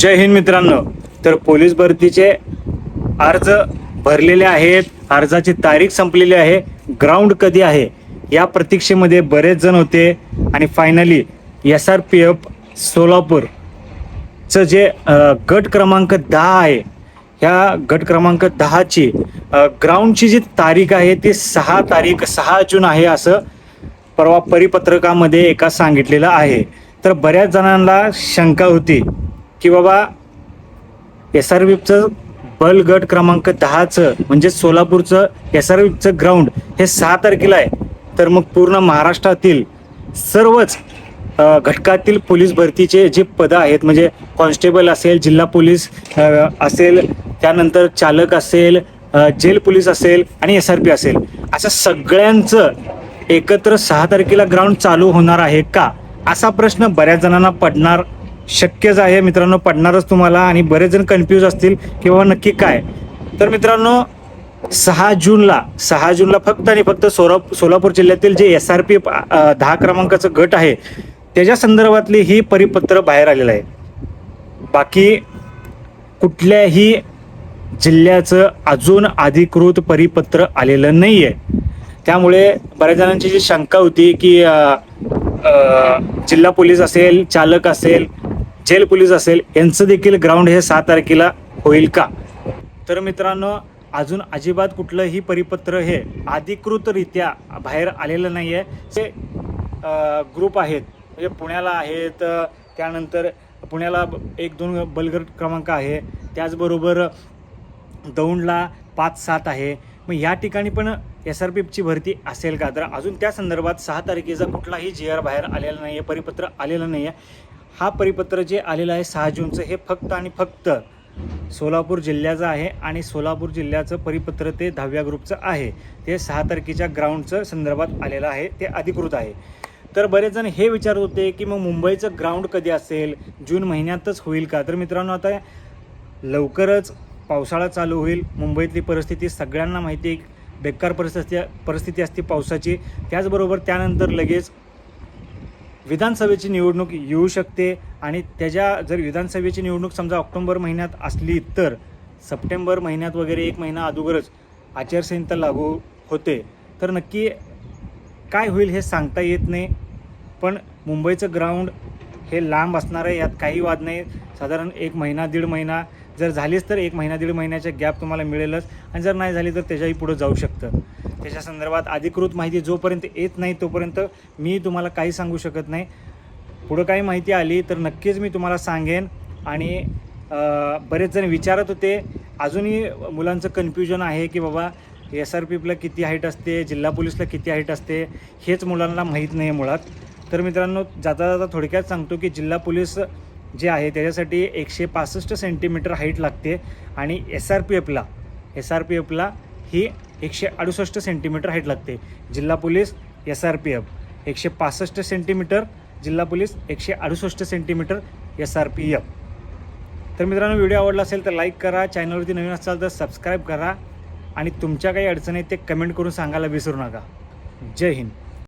जय हिंद मित्रांनो. तर पोलीस भरतीचे अर्ज भरलेले आहेत. अर्जाची तारीख संपलेली आहे. ग्राउंड कधी आहे? या प्रतीक्षेमध्ये बरेच जण होते. आणि finally S R P F सोलापूरचं जे गट क्रमांक दहा आहे ह्या गट क्रमांक दहाची ग्राउंडची जी तारीख आहे ती सहा तारीख सहा जून आहे असं परवा परिपत्रकामध्ये एका सांगितलेलं आहे. तर बऱ्याच जणांना शंका होती. की बाबा एस आर बीचं बल गट क्रमांक दहाचं म्हणजे सोलापूरचं एस आर बीचं ग्राउंड हे सहा तारखेला आहे. तर मग पूर्ण महाराष्ट्रातील सर्वच घटकातील पोलीस भरतीचे जे पदं आहेत म्हणजे कॉन्स्टेबल असेल जिल्हा पोलीस असेल त्यानंतर चालक असेल जेल पोलीस असेल आणि एस आर पी असेल. अशा सगळ्यांचं एकत्र सहा तारखेला ग्राउंड चालू होणार आहे का? असा प्रश्न बऱ्याच जणांना पडणार शक्यच आहे. मित्रांनो पडणारच तुम्हाला आणि बरेच जण कन्फ्यूज असतील की बाबा नक्की काय. तर मित्रांनो सहा जूनला सहा जूनला फक्त आणि फक्त सोला सोलापूर जिल्ह्यातील जे एस आर पी दहा क्रमांकाचं गट आहे त्याच्या संदर्भातली ही परिपत्र बाहेर आलेलं आहे. बाकी कुठल्याही जिल्ह्याचं अजून अधिकृत परिपत्र आलेलं नाही आहे त्यामुळे बऱ्याच जणांची जी शंका होती की जिल्हा पोलीस असेल चालक असेल जेल पोलीस असेल यांचं देखील ग्राउंड हे सहा तारखेला होईल का? तर मित्रांनो अजून अजिबात कुठलंही परिपत्र हे अधिकृतरित्या बाहेर आलेलं नाही आहे ते ग्रुप आहेत म्हणजे पुण्याला आहेत त्यानंतर पुण्याला एक दोन बलगर क्रमांक आहे. त्याचबरोबर दौंडला पाच सात आहे. मग या ठिकाणी पण एस आर पी एफची भरती असेल का? तर अजून त्या संदर्भात सहा तारखेचा कुठलाही जी आर बाहेर आलेला नाही आहे परिपत्र आलेलं नाही आहे हा परिपत्र जे आलेलं आहे सहा जूनचं हे फक्त आणि फक्त सोलापूर जिल्ह्याचं आहे आणि सोलापूर जिल्ह्याचं परिपत्र ते दहाव्या ग्रुपचं आहे. ते सहा तारखेच्या ग्राउंडचं संदर्भात आलेलं आहे ते अधिकृत आहे. तर बरेच जण हे विचारत होते की मग मुंबईचं ग्राउंड कधी असेल? जून महिन्यातच होईल का? तर मित्रांनो आता लवकरच पावसाळा चालू होईल. मुंबईतली परिस्थिती सगळ्यांना माहिती आहे. बेकार परिस्थिती परिस्थिती असते पावसाची. त्याचबरोबर त्यानंतर लगेच विधानसभेची निवडणूक येऊ शकते आणि त्याच्या जर विधानसभेची निवडणूक समजा ऑक्टोबर महिन्यात असली तर सप्टेंबर महिन्यात वगैरे एक महिना अगोदरच आचारसंहिता लागू होते. तर नक्की काय होईल हे सांगता येत नाही. पण मुंबईचं ग्राउंड हे लांब असणार आहे यात काही वाद नाही. साधारण एक महिना दीड महिना जर झालीच तर एक महिना दीड महिन्याच्या गॅप तुम्हाला मिळेलच. आणि जर नाही झाली तर त्याच्याही पुढं जाऊ शकतं. त्याच्या संदर्भात अधिकृत माहिती जोपर्यंत येत नाही तोपर्यंत मी तुम्हाला काही सांगू शकत नाही. पुढं काही माहिती आली तर नक्कीच मी तुम्हाला सांगेन. आणि बरेच जण विचारत होते. अजूनही मुलांचं कन्फ्युजन आहे की बाबा एस आर पी एफला किती हाईट असते? जिल्हा पोलीसला किती हाईट असते? हेच मुलांना माहीत नाही आहे मुळात. तर मित्रांनो जाता जाता थोडक्यात सांगतो की जिल्हा पोलीस जे आहे त्याच्यासाठी एकशे पासष्ट सेंटीमीटर हाईट लागते. आणि एस आर पी एफला एस आर पी एफला ही एकशे अडुसष्ट सेंटीमीटर हाईट लागते. जिल्हा police S R P F एकशे पासष्ट सेंटीमीटर जिल्हा पोलीस एकशे अडुसष्ट centimetre S R P F तर मित्रांनो व्हिडिओ आवडला असेल तर लाईक करा. चॅनलवरती नवीन असाल तर सबस्क्राईब करा. आणि तुमच्या काही अडचणी आहेत ते कमेंट करून सांगायला विसरू नका. जय हिंद.